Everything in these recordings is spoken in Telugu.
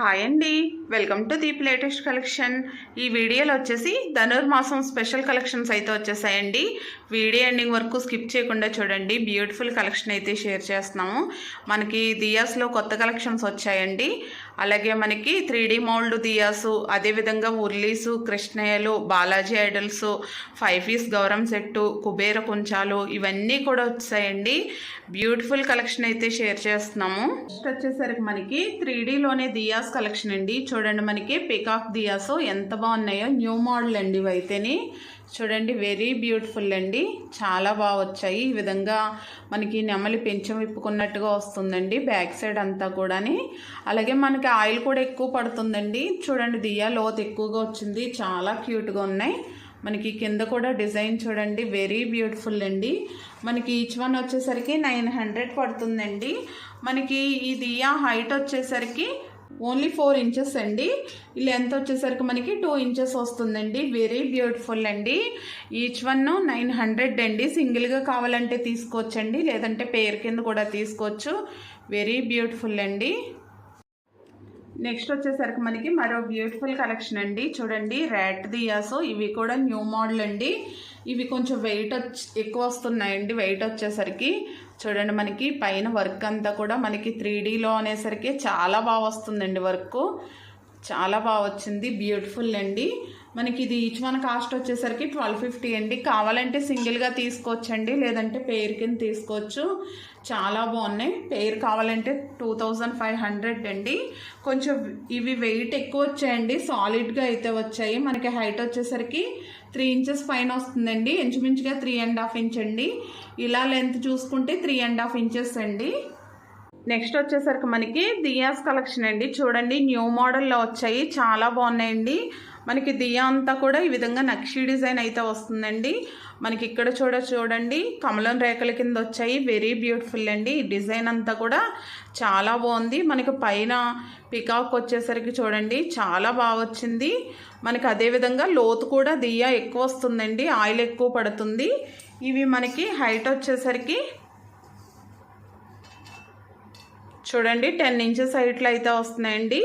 హాయ్ అండి. Welcome to Deep latest collection. ఈ వీడియోలో వచ్చేసి ధనుర్మాసం స్పెషల్ కలెక్షన్స్ అయితే వచ్చేసాయండి. వీడియో ఎండింగ్ వరకు స్కిప్ చేయకుండా చూడండి. బ్యూటిఫుల్ కలెక్షన్ అయితే షేర్ చేస్తున్నాము. మనకి దియాస్లో కొత్త కలెక్షన్స్ వచ్చాయండి. అలాగే మనకి త్రీ డీ మౌల్డ్ దియాసు అదేవిధంగా ఉర్లీసు కృష్ణయ్యలు బాలాజీ ఐడల్స్ ఫైవ్ పీస్ గౌరం సెట్టు కుబేర కుంచాలు ఇవన్నీ కూడా వచ్చాయండి. బ్యూటిఫుల్ కలెక్షన్ అయితే షేర్ చేస్తున్నాము. నెక్స్ట్ వచ్చేసరికి మనకి త్రీ డీలోనే దియాస్ కలెక్షన్ అండి. చూడండి మనకి పికాక్ దియాస్ ఎంత బాగున్నాయో న్యూ మోడల్ అండి ఇవైతేనే. చూడండి వెరీ బ్యూటిఫుల్ అండి. చాలా బాగా వచ్చాయి. ఈ విధంగా మనకి నెమలి పెంచం విప్పుకున్నట్టుగా వస్తుందండి. బ్యాక్ సైడ్ అంతా కూడాని. అలాగే మనకి ఆయిల్ కూడా ఎక్కువ పడుతుందండి. చూడండి దియా లోత్ ఎక్కువగా వచ్చింది. చాలా క్యూట్గా ఉన్నాయి. మనకి కింద కూడా డిజైన్ చూడండి వెరీ బ్యూటిఫుల్ అండి. మనకి ఈచ్ వన్ వచ్చేసరికి నైన్ హండ్రెడ్ పడుతుందండి. మనకి ఈ దియా హైట్ వచ్చేసరికి ఓన్లీ ఫోర్ ఇంచెస్ అండి. ఈ లెంత్ వచ్చేసరికి మనకి టూ ఇంచెస్ వస్తుందండి. వెరీ బ్యూటిఫుల్ అండి. ఈచ్ వన్ నైన్ హండ్రెడ్ అండి. సింగిల్గా కావాలంటే తీసుకోవచ్చండి. లేదంటే పేర్ కింద కూడా తీసుకోవచ్చు. వెరీ బ్యూటిఫుల్ అండి. నెక్స్ట్ వచ్చేసరికి మనకి మరో బ్యూటిఫుల్ కలెక్షన్ అండి. చూడండి ర్యాట్ దియాసో. ఇవి కూడా న్యూ మోడల్ అండి. ఇవి కొంచెం వెయిట్ వచ్చి ఎక్కువ వస్తున్నాయండి. వెయిట్ వచ్చేసరికి చూడండి మనకి పైన వర్క్ అంతా కూడా మనకి త్రీ డీలో అనేసరికి చాలా బాగా వస్తుందండి వర్క్ చాలా బాగా వచ్చింది. బ్యూటిఫుల్ అండి. మనకి ఇది ఈచ్ వన్ కాస్ట్ వచ్చేసరికి ట్వెల్వ్ ఫిఫ్టీ అండి. కావాలంటే సింగిల్గా తీసుకోవచ్చండి లేదంటే పేర్ కింద తీసుకోవచ్చు. చాలా బాగున్నాయి. పేర్ కావాలంటే టూ థౌజండ్ ఫైవ్ హండ్రెడ్ అండి. కొంచెం ఇవి వెయిట్ ఎక్కువ వచ్చాయండి. సాలిడ్గా అయితే వచ్చాయి. మనకి హైట్ వచ్చేసరికి త్రీ ఇంచెస్ పైన వస్తుందండి. ఇంచుమించుగా త్రీ అండ్ హాఫ్ ఇంచ్ అండి. ఇలా లెంత్ చూసుకుంటే త్రీ అండ్ హాఫ్ ఇంచెస్ అండి. నెక్స్ట్ వచ్చేసరికి మనకి దియాస్ కలెక్షన్ అండి. చూడండి న్యూ మోడల్లో వచ్చాయి. చాలా బాగున్నాయండి. మనకి దియా అంతా కూడా ఈ విధంగా నక్షి డిజైన్ అయితే వస్తుందండి. మనకి ఇక్కడ చూడ చూడండి కమలం రేఖల కింద వచ్చాయి. వెరీ బ్యూటిఫుల్ అండి. ఈ డిజైన్ అంతా కూడా చాలా బాగుంది. మనకి పైన పికాక్ వచ్చేసరికి చూడండి చాలా బాగా వచ్చింది. మనకి అదేవిధంగా లోతు కూడా దియా ఎక్కువ వస్తుందండి. ఆయిల్ ఎక్కువ పడుతుంది. ఇవి మనకి హైట్ వచ్చేసరికి చూడండి టెన్ ఇంచెస్ హైట్లో అయితే వస్తున్నాయండి.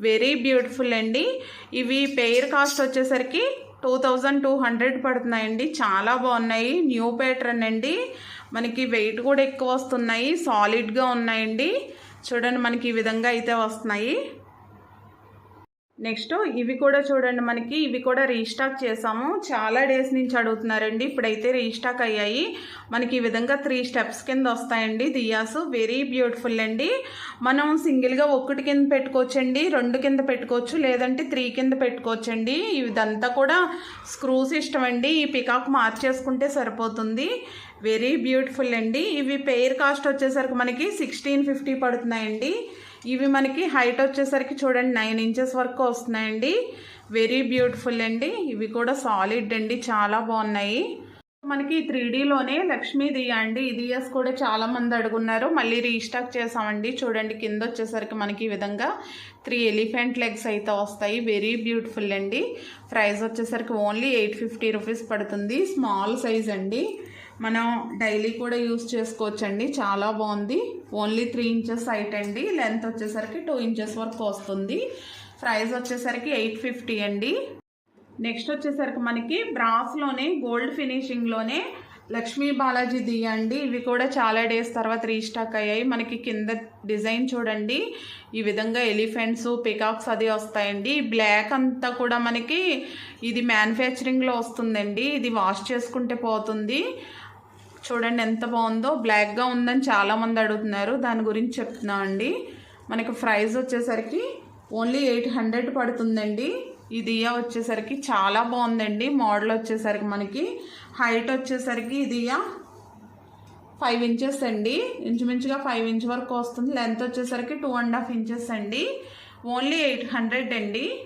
వెరీ బ్యూటిఫుల్ అండి. ఇవి పెయిర్ కాస్ట్ వచ్చేసరికి టూ థౌజండ్ టూ హండ్రెడ్ పడుతున్నాయండి. చాలా బాగున్నాయి. న్యూ ప్యాటర్న్ అండి. మనకి వెయిట్ కూడా ఎక్కువ వస్తున్నాయి. సాలిడ్గా ఉన్నాయండి. చూడండి మనకి ఈ విధంగా అయితే వస్తున్నాయి. నెక్స్ట్ ఇవి కూడా చూడండి మనకి ఇవి కూడా రీస్టాక్ చేసాము. చాలా డేస్ నుంచి అడుగుతున్నారండి. ఇప్పుడైతే రీస్టాక్ అయ్యాయి. మనకి ఈ విధంగా త్రీ స్టెప్స్ కింద వస్తాయండి దియాస్. వెరీ బ్యూటిఫుల్ అండి. మనం సింగిల్గా ఒక్కటి కింద పెట్టుకోవచ్చండి రెండు కింద పెట్టుకోవచ్చు లేదంటే త్రీ కింద పెట్టుకోవచ్చండి. ఇదంతా కూడా స్క్రూస్ ఇష్టం అండి. ఈ పికాక్ మార్చేసుకుంటే సరిపోతుంది. వెరీ బ్యూటిఫుల్ అండి. ఇవి పెయిర్ కాస్ట్ వచ్చేసరికి మనకి సిక్స్టీన్ ఫిఫ్టీ పడుతున్నాయండి. ఇవి మనకి హైట్ వచ్చేసరికి చూడండి నైన్ ఇంచెస్ వరకు వస్తున్నాయండి. వెరీ బ్యూటిఫుల్ అండి. ఇవి కూడా సాలిడ్ అండి. చాలా బాగున్నాయి. మనకి త్రీ డీలోనే లక్ష్మీది అండి. ఇదియస్ కూడా చాలా మంది అడుగున్నారు. మళ్ళీ రీస్టాక్ చేసామండి. చూడండి కింద వచ్చేసరికి మనకి ఈ విధంగా త్రీ ఎలిఫెంట్ లెగ్స్ అయితే వస్తాయి. వెరీ బ్యూటిఫుల్ అండి. ప్రైస్ వచ్చేసరికి ఓన్లీ ఎయిట్ ఫిఫ్టీ రూపీస్ పడుతుంది. స్మాల్ సైజ్ అండి. మనం డైలీ కూడా యూస్ చేసుకోవచ్చండి. చాలా బాగుంది. ఓన్లీ త్రీ ఇంచెస్ హైట్ అండి. లెంత్ వచ్చేసరికి టూ ఇంచెస్ వరకు వస్తుంది. ప్రైస్ వచ్చేసరికి ఎయిట్ ఫిఫ్టీ అండి. నెక్స్ట్ వచ్చేసరికి మనకి బ్రాస్లోనే గోల్డ్ ఫినిషింగ్లోనే లక్ష్మీ బాలాజీ దియండి ఇవి కూడా చాలా డేస్ తర్వాత రీస్టాక్ అయ్యాయి. మనకి కింద డిజైన్ చూడండి. ఈ విధంగా ఎలిఫెంట్స్ పికాక్స్ అది వస్తాయండి. బ్లాక్ అంతా కూడా మనకి ఇది మ్యానుఫ్యాక్చరింగ్లో వస్తుందండి. ఇది వాష్ చేసుకుంటే పోతుంది. చూడండి ఎంత బాగుందో. బ్లాక్గా ఉందని చాలామంది అడుగుతున్నారు. దాని గురించి చెప్తున్నా అండి. మనకి ప్రైస్ వచ్చేసరికి ఓన్లీ ఎయిట్ హండ్రెడ్ పడుతుందండి. ఈ దియా వచ్చేసరికి చాలా బాగుందండి. మోడల్ వచ్చేసరికి మనకి. హైట్ వచ్చేసరికి ఈ దియా ఫైవ్ ఇంచెస్ అండి. ఇంచుమించుగా ఫైవ్ ఇంచ్ వరకు వస్తుంది. లెంత్ వచ్చేసరికి టూ అండ్ హాఫ్ ఇంచెస్ అండి. ఓన్లీ ఎయిట్ హండ్రెడ్ అండి.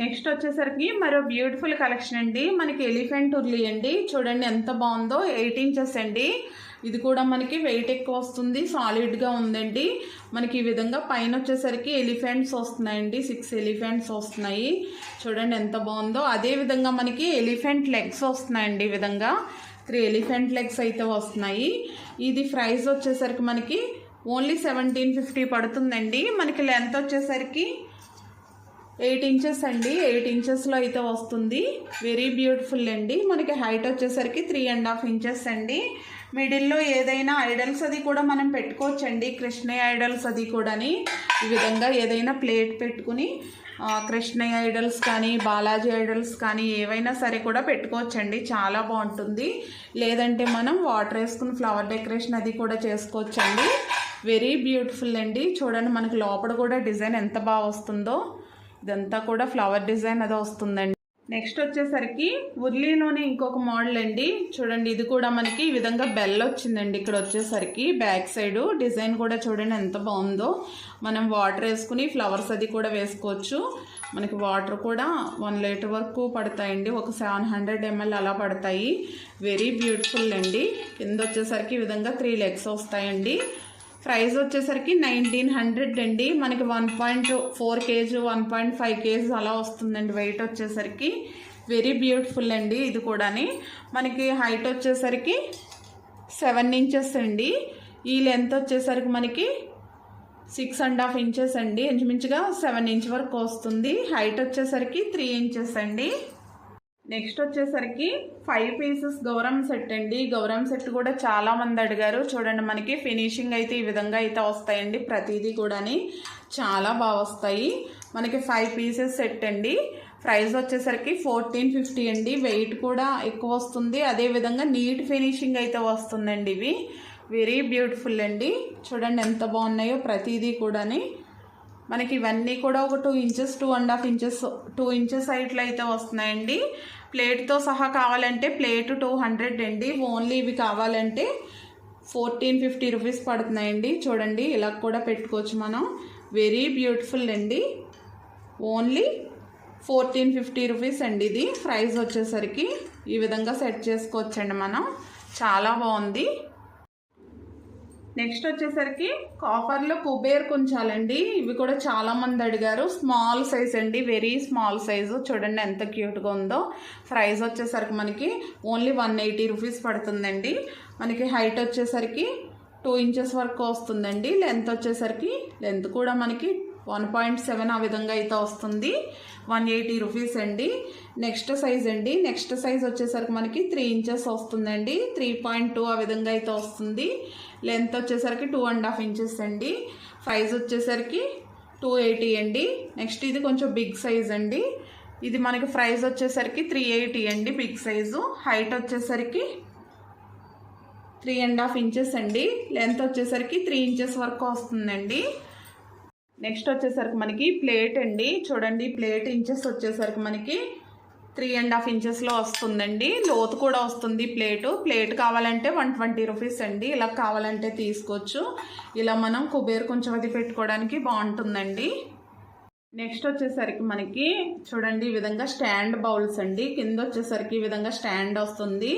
నెక్స్ట్ వచ్చేసరికి మరో బ్యూటిఫుల్ కలెక్షన్ అండి. మనకి ఎలిఫెంట్ ఉర్లీ అండి. చూడండి ఎంత బాగుందో. ఎయిట్ ఇంచెస్ అండి. ఇది కూడా మనకి వెయిట్ ఎక్కువ వస్తుంది. సాలిడ్గా ఉందండి. మనకి ఈ విధంగా పైన వచ్చేసరికి ఎలిఫెంట్స్ వస్తున్నాయండి. సిక్స్ ఎలిఫెంట్స్ వస్తున్నాయి. చూడండి ఎంత బాగుందో. అదే విధంగా మనకి ఎలిఫెంట్ లెగ్స్ వస్తున్నాయండి ఈ విధంగా. త్రీ ఎలిఫెంట్ లెగ్స్ అయితే వస్తున్నాయి. ఇది ప్రైస్ వచ్చేసరికి మనకి ఓన్లీ సెవెంటీన్ ఫిఫ్టీ పడుతుందండి. మనకి లెంత్ వచ్చేసరికి ఎయిట్ ఇంచెస్ అండి. ఎయిట్ ఇంచెస్లో అయితే వస్తుంది. వెరీ బ్యూటిఫుల్ అండి. మనకి హైట్ వచ్చేసరికి త్రీ అండ్ హాఫ్ ఇంచెస్ అండి. మిడిల్లో ఏదైనా ఐడల్స్ అది కూడా మనం పెట్టుకోవచ్చండి. కృష్ణయ్య ఐడల్స్ అది కూడాని. ఈ విధంగా ఏదైనా ప్లేట్ పెట్టుకుని కృష్ణయ్య ఐడల్స్ కానీ బాలాజీ ఐడల్స్ కానీ ఏవైనా సరే కూడా పెట్టుకోవచ్చండి. చాలా బాగుంటుంది. లేదంటే మనం వాటర్ వేసుకుని ఫ్లవర్ డెకరేషన్ అది కూడా చేసుకోవచ్చండి. వెరీ బ్యూటిఫుల్ అండి. చూడండి మనకి లోపల కూడా డిజైన్ ఎంత బాగా వస్తుందో. ఇదంతా కూడా ఫ్లవర్ డిజైన్ అది వస్తుందండి. నెక్స్ట్ వచ్చేసరికి ఉర్లీలోనే ఇంకొక మోడల్ అండి. చూడండి ఇది కూడా మనకి ఈ విధంగా బెల్ వచ్చిందండి ఇక్కడ వచ్చేసరికి. బ్యాక్ సైడ్ డిజైన్ కూడా చూడండి ఎంత బాగుందో. మనం వాటర్ వేసుకుని ఫ్లవర్స్ అది కూడా వేసుకోవచ్చు. మనకి వాటర్ కూడా వన్ లీటర్ వరకు పడతాయండి. ఒక సెవెన్ హండ్రెడ్ ఎంఎల్ అలా పడతాయి. వెరీ బ్యూటిఫుల్ అండి. కింద వచ్చేసరికి ఈ విధంగా త్రీ లెగ్స్ వస్తాయండి. ప్రైస్ వచ్చేసరికి నైన్టీన్ హండ్రెడ్ అండి. మనకి one point four KG one point five KG అలా వస్తుందండి వెయిట్ వచ్చేసరికి. వెరీ బ్యూటిఫుల్ అండి ఇది కూడాని. మనకి హైట్ వచ్చేసరికి సెవెన్ ఇంచెస్ అండి. ఈ లెంత్ వచ్చేసరికి మనకి సిక్స్ అండ్ హాఫ్ ఇంచెస్ అండి. ఇంచుమించుగా సెవెన్ ఇంచ్ వరకు వస్తుంది. హైట్ వచ్చేసరికి త్రీ ఇంచెస్ అండి. నెక్స్ట్ వచ్చేసరికి ఫైవ్ పీసెస్ గౌరం సెట్ అండి. గౌరం సెట్ కూడా చాలా మంది అడిగారు. చూడండి మనకి ఫినిషింగ్ అయితే ఈ విధంగా అయితే వస్తాయండి. ప్రతిదీ కూడాని చాలా బాగా వస్తాయి. మనకి ఫైవ్ పీసెస్ సెట్ అండి. ప్రైస్ వచ్చేసరికి ఫోర్టీన్ ఫిఫ్టీ అండి. వెయిట్ కూడా ఎక్కువ వస్తుంది. అదేవిధంగా నీట్ ఫినిషింగ్ అయితే వస్తుందండి ఇవి. వెరీ బ్యూటిఫుల్ అండి. చూడండి ఎంత బాగున్నాయో ప్రతిదీ కూడాని. మనకి ఇవన్నీ కూడా ఒక two inches two and half inches two inches హైట్లో అయితే వస్తున్నాయండి. ప్లేట్తో సహా కావాలంటే ప్లేట్ టూ హండ్రెడ్ అండి. ఓన్లీ ఇవి కావాలంటే ఫోర్టీన్ ఫిఫ్టీ రూపీస్ పడుతున్నాయండి. చూడండి ఇలా కూడా పెట్టుకోవచ్చు మనం. వెరీ బ్యూటిఫుల్ అండి. ఓన్లీ ఫోర్టీన్ ఫిఫ్టీ రూపీస్ అండి ఇది. ప్రైస్ వచ్చేసరికి ఈ విధంగా సెట్ చేసుకోవచ్చండి మనం. చాలా బాగుంది. నెక్స్ట్ వచ్చేసరికి కాపర్లో కుబేర్ కుంచాలండి. ఇవి కూడా చాలా మంది అడిగారు. స్మాల్ సైజ్ అండి. Very small size. చూడండి ఎంత క్యూట్గా ఉందో. ప్రైస్ వచ్చేసరికి మనకి ఓన్లీ వన్ ఎయిటీ రూపీస్ పడుతుందండి. మనకి హైట్ వచ్చేసరికి టూ ఇంచెస్ వరకు వస్తుందండి. లెంత్ వచ్చేసరికి లెంత్ కూడా మనకి వన్ పాయింట్ సెవెన్ ఆ విధంగా అయితే వస్తుంది. వన్ ఎయిటీ రూపీస్ అండి. నెక్స్ట్ సైజ్ అండి. నెక్స్ట్ సైజ్ వచ్చేసరికి మనకి త్రీ ఇంచెస్ వస్తుందండి. త్రీ పాయింట్ టూ ఆ విధంగా అయితే వస్తుంది. లెంత్ వచ్చేసరికి టూ అండ్ హాఫ్ ఇంచెస్ అండి. ప్రైస్ వచ్చేసరికి టూ ఎయిటీ అండి. నెక్స్ట్ ఇది కొంచెం బిగ్ సైజ్ అండి. ఇది మనకి ప్రైస్ వచ్చేసరికి త్రీ ఎయిటీ అండి బిగ్ సైజు. హైట్ వచ్చేసరికి త్రీ అండ్ హాఫ్ ఇంచెస్ అండి. లెంత్ వచ్చేసరికి త్రీ ఇంచెస్ వరకు వస్తుందండి. నెక్స్ట్ వచ్చేసరికి మనకి ప్లేట్ అండి. చూడండి ప్లేట్ ఇంచెస్ వచ్చేసరికి మనకి త్రీ అండ్ హాఫ్ ఇంచెస్లో వస్తుందండి. లోతు కూడా వస్తుంది ప్లేటు. ప్లేట్ కావాలంటే వన్ ట్వంటీ రూపీస్ అండి. ఇలా కావాలంటే తీసుకోవచ్చు. ఇలా మనం కుబేర్ కొంచెం అది పెట్టుకోవడానికి బాగుంటుందండి. నెక్స్ట్ వచ్చేసరికి మనకి చూడండి ఈ విధంగా స్టాండ్ బౌల్స్ అండి. కింద వచ్చేసరికి ఈ విధంగా స్టాండ్ వస్తుంది.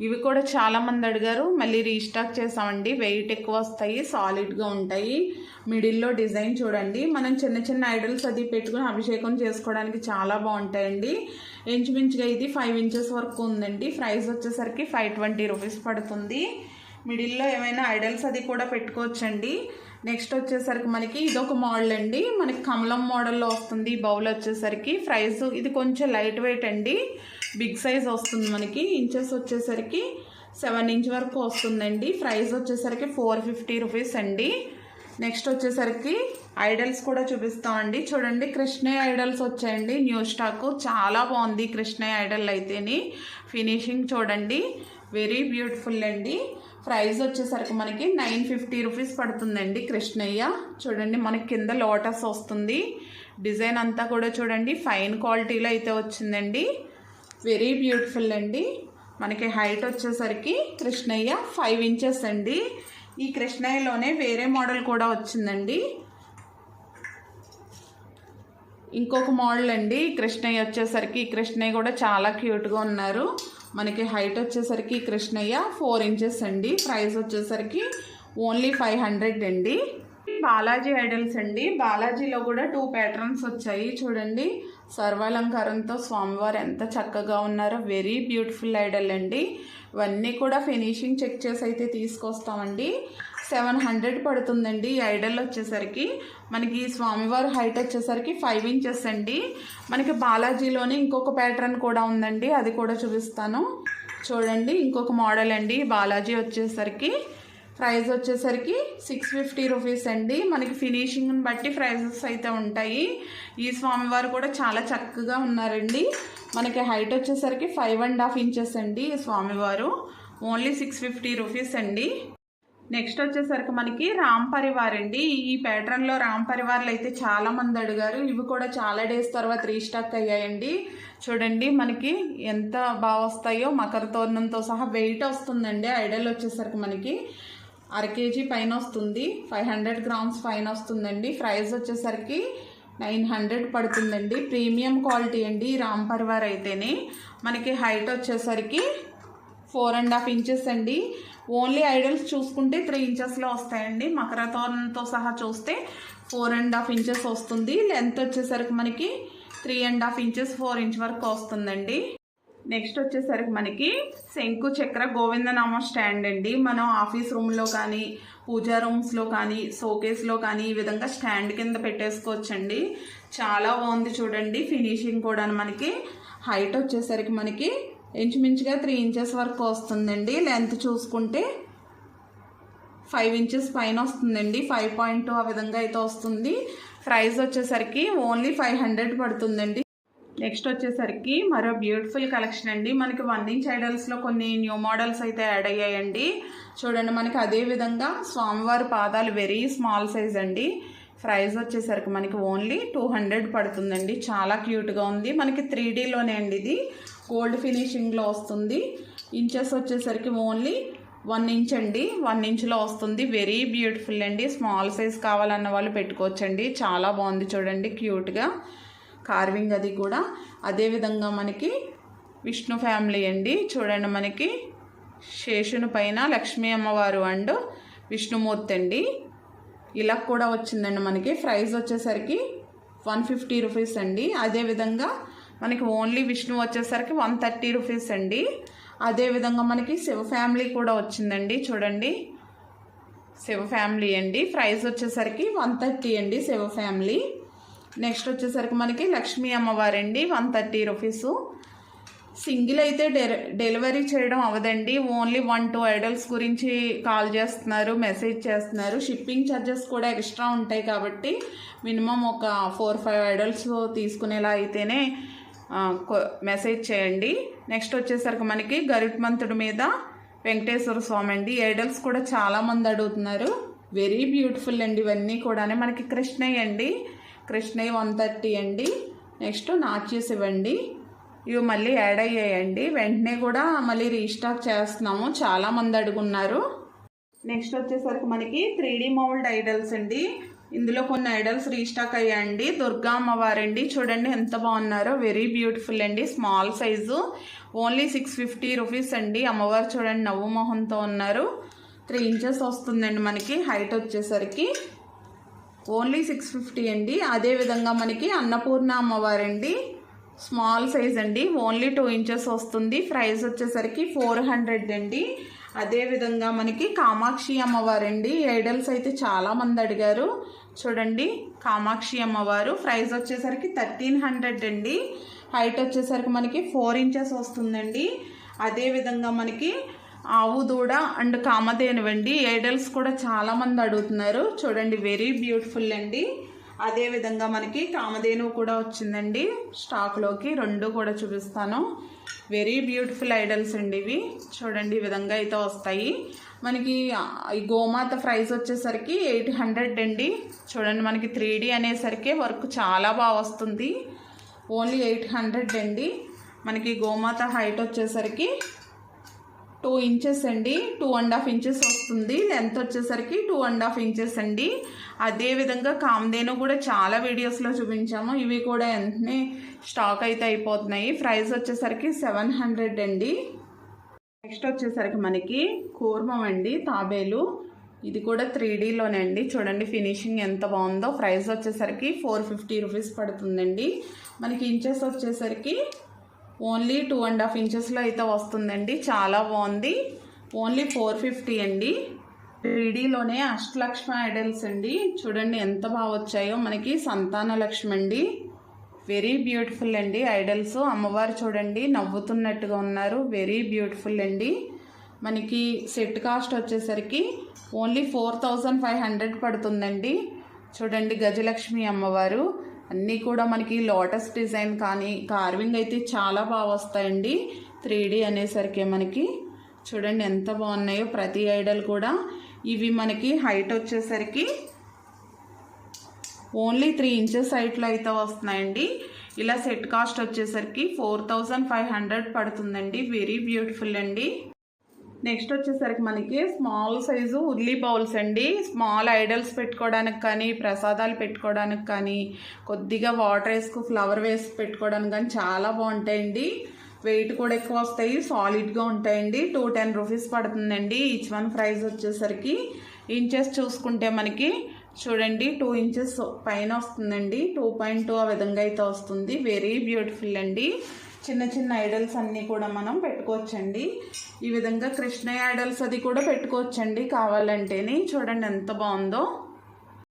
ఇవి కూడా చాలా మంది అడిగారు మళ్ళీ రీస్టాక్ చేసామండి. వెయిట్ ఎక్కువ వస్తాయి సాలిడ్గా ఉంటాయి. మిడిల్లో డిజైన్ చూడండి. మనం చిన్న చిన్న ఐడల్స్ అది పెట్టుకుని అభిషేకం చేసుకోవడానికి చాలా బాగుంటాయండి. ఇంచుమించుగా ఇది ఫైవ్ ఇంచెస్ వరకు ఉందండి. ప్రైస్ వచ్చేసరికి ఫైవ్ ట్వంటీ రూపీస్ పడుతుంది. మిడిల్లో ఏమైనా ఐడల్స్ అది కూడా పెట్టుకోవచ్చండి. నెక్స్ట్ వచ్చేసరికి మనకి ఇది ఒక మోడల్ అండి. మనకి కమలం మోడల్లో వస్తుంది బౌల్ వచ్చేసరికి. ప్రైస్ ఇది కొంచెం లైట్ వెయిట్ అండి. బిగ్ సైజ్ వస్తుంది మనకి. ఇంచెస్ వచ్చేసరికి సెవెన్ ఇంచ్ వరకు వస్తుందండి. ప్రైస్ వచ్చేసరికి ఫోర్ ఫిఫ్టీ రూపీస్ అండి. నెక్స్ట్ వచ్చేసరికి ఐడల్స్ కూడా చూపిస్తామండి చూడండి కృష్ణయ్య ఐడల్స్ వచ్చాయండి. New stock. చాలా బాగుంది కృష్ణయ్య ఐడల్ అయితేని. ఫినిషింగ్ చూడండి వెరీ బ్యూటిఫుల్ అండి. ప్రైస్ వచ్చేసరికి మనకి నైన్ ఫిఫ్టీ రూపీస్ పడుతుందండి కృష్ణయ్య. చూడండి మనకి కింద లోటస్ వస్తుంది. డిజైన్ అంతా కూడా చూడండి ఫైన్ క్వాలిటీలో అయితే వచ్చిందండి. వెరీ బ్యూటిఫుల్ అండి. మనకి హైట్ వచ్చేసరికి కృష్ణయ్య ఫైవ్ ఇంచెస్ అండి. ఈ కృష్ణయ్యలోనే వేరే మోడల్ కూడా వచ్చిందండి. ఇంకొక మోడల్ అండి. కృష్ణయ్య వచ్చేసరికి కృష్ణయ్య కూడా చాలా క్యూట్గా ఉన్నారు. మనకి హైట్ వచ్చేసరికి కృష్ణయ్య ఫోర్ ఇంచెస్ అండి. ప్రైస్ వచ్చేసరికి ఓన్లీ ఫైవ్ హండ్రెడ్ అండి. బాలాజీ ఐడల్స్ అండి. బాలాజీలో కూడా టూ ప్యాటర్న్స్ వచ్చాయి. చూడండి. సర్వాలంకారంతో స్వామివారు ఎంత చక్కగా ఉన్నారో వెరీ బ్యూటిఫుల్ ఐడల్ అండి. ఇవన్నీ కూడా ఫినిషింగ్ చెక్ చేసి అయితే తీసుకొస్తామండి. సెవెన్ హండ్రెడ్ పడుతుందండి ఈ ఐడల్ వచ్చేసరికి. మనకి స్వామివారి హైట్ వచ్చేసరికి ఫైవ్ ఇంచెస్ అండి. మనకి బాలాజీలోనే ఇంకొక ప్యాటర్న్ కూడా ఉందండి అది కూడా చూపిస్తాను. చూడండి ఇంకొక మోడల్ అండి బాలాజీ వచ్చేసరికి. ప్రైస్ వచ్చేసరికి సిక్స్ ఫిఫ్టీ రూపీస్ అండి. మనకి ఫినిషింగ్ని బట్టి ప్రైజెస్ అయితే ఉంటాయి. ఈ స్వామివారు కూడా చాలా చక్కగా ఉన్నారండి. మనకి హైట్ వచ్చేసరికి ఫైవ్ అండ్ హాఫ్ ఇంచెస్ అండి ఈ స్వామివారు ఓన్లీ సిక్స్ ఫిఫ్టీ రూపీస్ అండి. నెక్స్ట్ వచ్చేసరికి మనకి రామ్ పరివార్ అండి. ఈ ప్యాటర్న్లో రామ్ పరివార్లు అయితే చాలా మంది అడిగారు. ఇవి కూడా చాలా డేస్ తర్వాత రీస్టాక్ అయ్యాయండి. చూడండి మనకి ఎంత బాగా వస్తాయో మకర తోరణంతో సహా వెయిట్ వస్తుందండి. ఐడల్ వచ్చేసరికి మనకి. అర కేజీ పైన వస్తుంది. ఫైవ్ హండ్రెడ్ గ్రామ్స్ పైన వస్తుందండి. ప్రైస్ వచ్చేసరికి నైన్ హండ్రెడ్ పడుతుందండి. ప్రీమియం క్వాలిటీ అండి రామ్ అయితేనే. మనకి హైట్ వచ్చేసరికి ఫోర్ అండ్ హాఫ్ ఇంచెస్ అండి. ఓన్లీ ఐడల్స్ చూసుకుంటే త్రీ ఇంచెస్లో వస్తాయండి. మకర సహా చూస్తే ఫోర్ అండ్ హాఫ్ ఇంచెస్ వస్తుంది. లెంత్ వచ్చేసరికి మనకి three and half inches four inch వరకు వస్తుందండి. నెక్స్ట్ వచ్చేసరికి మనకి శంకు చక్ర గోవిందనామ స్టాండ్ అండి. మనం ఆఫీస్ రూమ్లో కానీ పూజా రూమ్స్లో కానీ షోకేస్లో కానీ ఈ విధంగా స్టాండ్ కింద పెట్టేసుకోవచ్చండి. చాలా బాగుంది చూడండి. ఫినిషింగ్ కూడా మనకి హైట్ వచ్చేసరికి మనకి ఇంచుమించుగా త్రీ ఇంచెస్ వరకు వస్తుందండి. లెంత్ చూసుకుంటే ఫైవ్ ఇంచెస్ పైన వస్తుందండి. ఫైవ్ పాయింట్ ఆ విధంగా అయితే వస్తుంది. ప్రైస్ వచ్చేసరికి ఓన్లీ ఫైవ్ హండ్రెడ్ పడుతుందండి. నెక్స్ట్ వచ్చేసరికి మరో బ్యూటిఫుల్ కలెక్షన్ అండి. మనకి వన్ ఇంచ్ ఐడల్స్లో కొన్ని న్యూ మోడల్స్ అయితే యాడ్ అయ్యాయండి. చూడండి మనకి అదే విధంగా స్వామివారి పాదాలు వెరీ స్మాల్ సైజ్ అండి. ప్రైస్ వచ్చేసరికి మనకి ఓన్లీ టూ హండ్రెడ్ పడుతుందండి. చాలా క్యూట్గా ఉంది. మనకి త్రీ డీలోనే అండి ఇది. గోల్డ్ ఫినిషింగ్లో వస్తుంది. ఇంచెస్ వచ్చేసరికి ఓన్లీ వన్ ఇంచ్ అండి. వన్ ఇంచ్లో వస్తుంది. వెరీ బ్యూటిఫుల్ అండి. స్మాల్ సైజ్ కావాలన్న వాళ్ళు పెట్టుకోవచ్చండి. చాలా బాగుంది చూడండి క్యూట్గా కార్వింగ్ అది కూడా. అదేవిధంగా మనకి విష్ణు ఫ్యామిలీ అండి. చూడండి మనకి శేషుని పైన లక్ష్మీ అమ్మవారు అండ్ విష్ణుమూర్తి అండి. ఇలా కూడా వచ్చిందండి మనకి. ప్రైస్ వచ్చేసరికి వన్ ఫిఫ్టీ రూపీస్ అండి. అదేవిధంగా మనకి ఓన్లీ విష్ణు వచ్చేసరికి వన్ థర్టీ రూపీస్ అండి. అదేవిధంగా మనకి శివ ఫ్యామిలీ కూడా వచ్చిందండి. చూడండి. శివ ఫ్యామిలీ అండి. ప్రైస్ వచ్చేసరికి వన్ థర్టీ అండి శివ ఫ్యామిలీ నెక్స్ట్ వచ్చేసరికి మనకి లక్ష్మీ అమ్మవారండి వన్ థర్టీ రూపీసు. సింగిల్ అయితే డెలివరీ చేయడం అవదండి. ఓన్లీ వన్ టూ ఐడల్స్ గురించి కాల్ చేస్తున్నారు మెసేజ్ చేస్తున్నారు. షిప్పింగ్ ఛార్జెస్ కూడా ఎక్స్ట్రా ఉంటాయి కాబట్టి మినిమం ఒక ఫోర్ ఫైవ్ ఐడల్స్ తీసుకునేలా అయితేనే మెసేజ్ చేయండి. నెక్స్ట్ వచ్చేసరికి మనకి గరుత్మంతుడి మీద వెంకటేశ్వర స్వామి అండి. ఐడల్స్ కూడా చాలామంది అడుగుతున్నారు. వెరీ బ్యూటిఫుల్ అండి ఇవన్నీ కూడా మనకి కృష్ణయ్య అండి. కృష్ణయ్య వన్ థర్టీ అండి. నెక్స్ట్ నాట్యస్ ఇవ్వండి ఇవి మళ్ళీ యాడ్ అయ్యాయండి. వెంటనే కూడా మళ్ళీ రీస్టాక్ చేస్తున్నాము. చాలామంది అడుగున్నారు. నెక్స్ట్ వచ్చేసరికి మనకి త్రీ డీ మౌల్డ్ ఐడల్స్ అండి. ఇందులో కొన్ని ఐడల్స్ రీస్టాక్ అయ్యాయండి. దుర్గా అమ్మవారండి. చూడండి ఎంత బాగున్నారో. వెరీ బ్యూటిఫుల్ అండి. Small size. Only six fifty rupees అండి. అమ్మవారు చూడండి నవ్వు మొహంతో ఉన్నారు. త్రీ ఇంచెస్ వస్తుందండి మనకి. హైట్ వచ్చేసరికి. ఓన్లీ సిక్స్ ఫిఫ్టీ అండి. అదేవిధంగా మనకి అన్నపూర్ణ అమ్మవారండి. స్మాల్ సైజ్ అండి. ఓన్లీ టూ ఇంచెస్ వస్తుంది. ప్రైస్ వచ్చేసరికి ఫోర్ హండ్రెడ్ అండి. అదేవిధంగా మనకి కామాక్షి అమ్మవారండి. ఐడల్స్ అయితే చాలామంది అడిగారు. చూడండి కామాక్షి అమ్మవారు. ప్రైస్ వచ్చేసరికి థర్టీన్ హండ్రెడ్ అండి. హైట్ వచ్చేసరికి మనకి ఫోర్ ఇంచెస్ వస్తుందండి. అదేవిధంగా మనకి ఆవు దూడ అండ్ కామధేనువండి ఐడల్స్ కూడా చాలామంది అడుగుతున్నారు. చూడండి వెరీ బ్యూటిఫుల్ అండి. అదేవిధంగా మనకి కామధేను కూడా వచ్చిందండి. స్టాక్లోకి రెండు కూడా చూపిస్తాను. వెరీ బ్యూటిఫుల్ ఐడల్స్ అండి ఇవి. చూడండి ఈ విధంగా అయితే వస్తాయి. మనకి ఈ గోమాత ప్రైస్ వచ్చేసరికి ఎయిట్ హండ్రెడ్ అండి. చూడండి మనకి త్రీ డీ అనేసరికి వర్క్ చాలా బాగా వస్తుంది. ఓన్లీ ఎయిట్ హండ్రెడ్ అండి. మనకి గోమాత హైట్ వచ్చేసరికి టూ ఇంచెస్ అండి టూ అండ్ హాఫ్ ఇంచెస్ వస్తుంది. లెంత్ వచ్చేసరికి టూ అండ్ హాఫ్ ఇంచెస్ అండి. అదేవిధంగా కామధేను కూడా చాలా వీడియోస్లో చూపించాము. ఇవి కూడా వెంటనే స్టాక్ అయితే అయిపోతున్నాయి. ప్రైస్ వచ్చేసరికి సెవెన్ హండ్రెడ్ అండి. నెక్స్ట్ వచ్చేసరికి మనకి కూర్మం అండి తాబేలు. ఇది కూడా త్రీ డీలోనే అండి. చూడండి ఫినిషింగ్ ఎంత బాగుందో. ప్రైస్ వచ్చేసరికి ఫోర్ ఫిఫ్టీ రూపీస్ పడుతుందండి. మనకి ఇంచెస్ వచ్చేసరికి ఓన్లీ టూ అండ్ హాఫ్ ఇంచెస్లో అయితే వస్తుందండి. చాలా బాగుంది. ఓన్లీ ఫోర్ ఫిఫ్టీ అండి. త్రీడీలోనే అష్టలక్ష్మి ఐడల్స్ అండి. చూడండి ఎంత బాగా వచ్చాయో. మనకి సంతాన లక్ష్మి అండి. వెరీ బ్యూటిఫుల్ అండి ఐడల్స్. అమ్మవారు చూడండి నవ్వుతున్నట్టుగా ఉన్నారు. వెరీ బ్యూటిఫుల్ అండి. మనకి సెట్ కాస్ట్ వచ్చేసరికి only four thousand five hundred పడుతుందండి. చూడండి గజలక్ష్మి అమ్మవారు. అన్నీ కూడా మనకి లోటస్ డిజైన్ కానీ కార్వింగ్ అయితే చాలా బాగా వస్తాయండి. త్రీ డీ అనేసరికి మనకి. చూడండి ఎంత బాగున్నాయో ప్రతి ఐడల్ కూడా. ఇవి మనకి హైట్ వచ్చేసరికి ఓన్లీ త్రీ ఇంచెస్ హైట్లో అయితే వస్తున్నాయండి. ఇలా సెట్ కాస్ట్ వచ్చేసరికి ఫోర్ థౌజండ్ ఫైవ్ హండ్రెడ్ పడుతుందండి. వెరీ బ్యూటిఫుల్ అండి. నెక్స్ట్ వచ్చేసరికి మనకి స్మాల్ సైజు ఉల్లి బౌల్స్ అండి. స్మాల్ ఐడల్స్ పెట్టుకోవడానికి కానీ ప్రసాదాలు పెట్టుకోవడానికి కానీ కొద్దిగా వాటర్ వేసుకు ఫ్లవర్ వేసి పెట్టుకోవడానికి కానీ చాలా బాగుంటాయండి. వెయిట్ కూడా ఎక్కువ వస్తాయి సాలిడ్గా ఉంటాయండి. టూ టెన్ రూపీస్ పడుతుందండి. ఈచ్ వన్ ప్రైస్ వచ్చేసరికి ఇంచెస్ చూసుకుంటే మనకి చూడండి టూ ఇంచెస్ పైన వస్తుందండి. టూ పాయింట్ టూ ఆ విధంగా అయితే వస్తుంది. వెరీ బ్యూటిఫుల్ అండి. చిన్న చిన్న ఐడల్స్ అన్నీ కూడా మనం పెట్టుకోవచ్చండి. ఈ విధంగా కృష్ణ ఐడల్స్ అది కూడా పెట్టుకోవచ్చండి కావాలంటేనే. చూడండి ఎంత బాగుందో.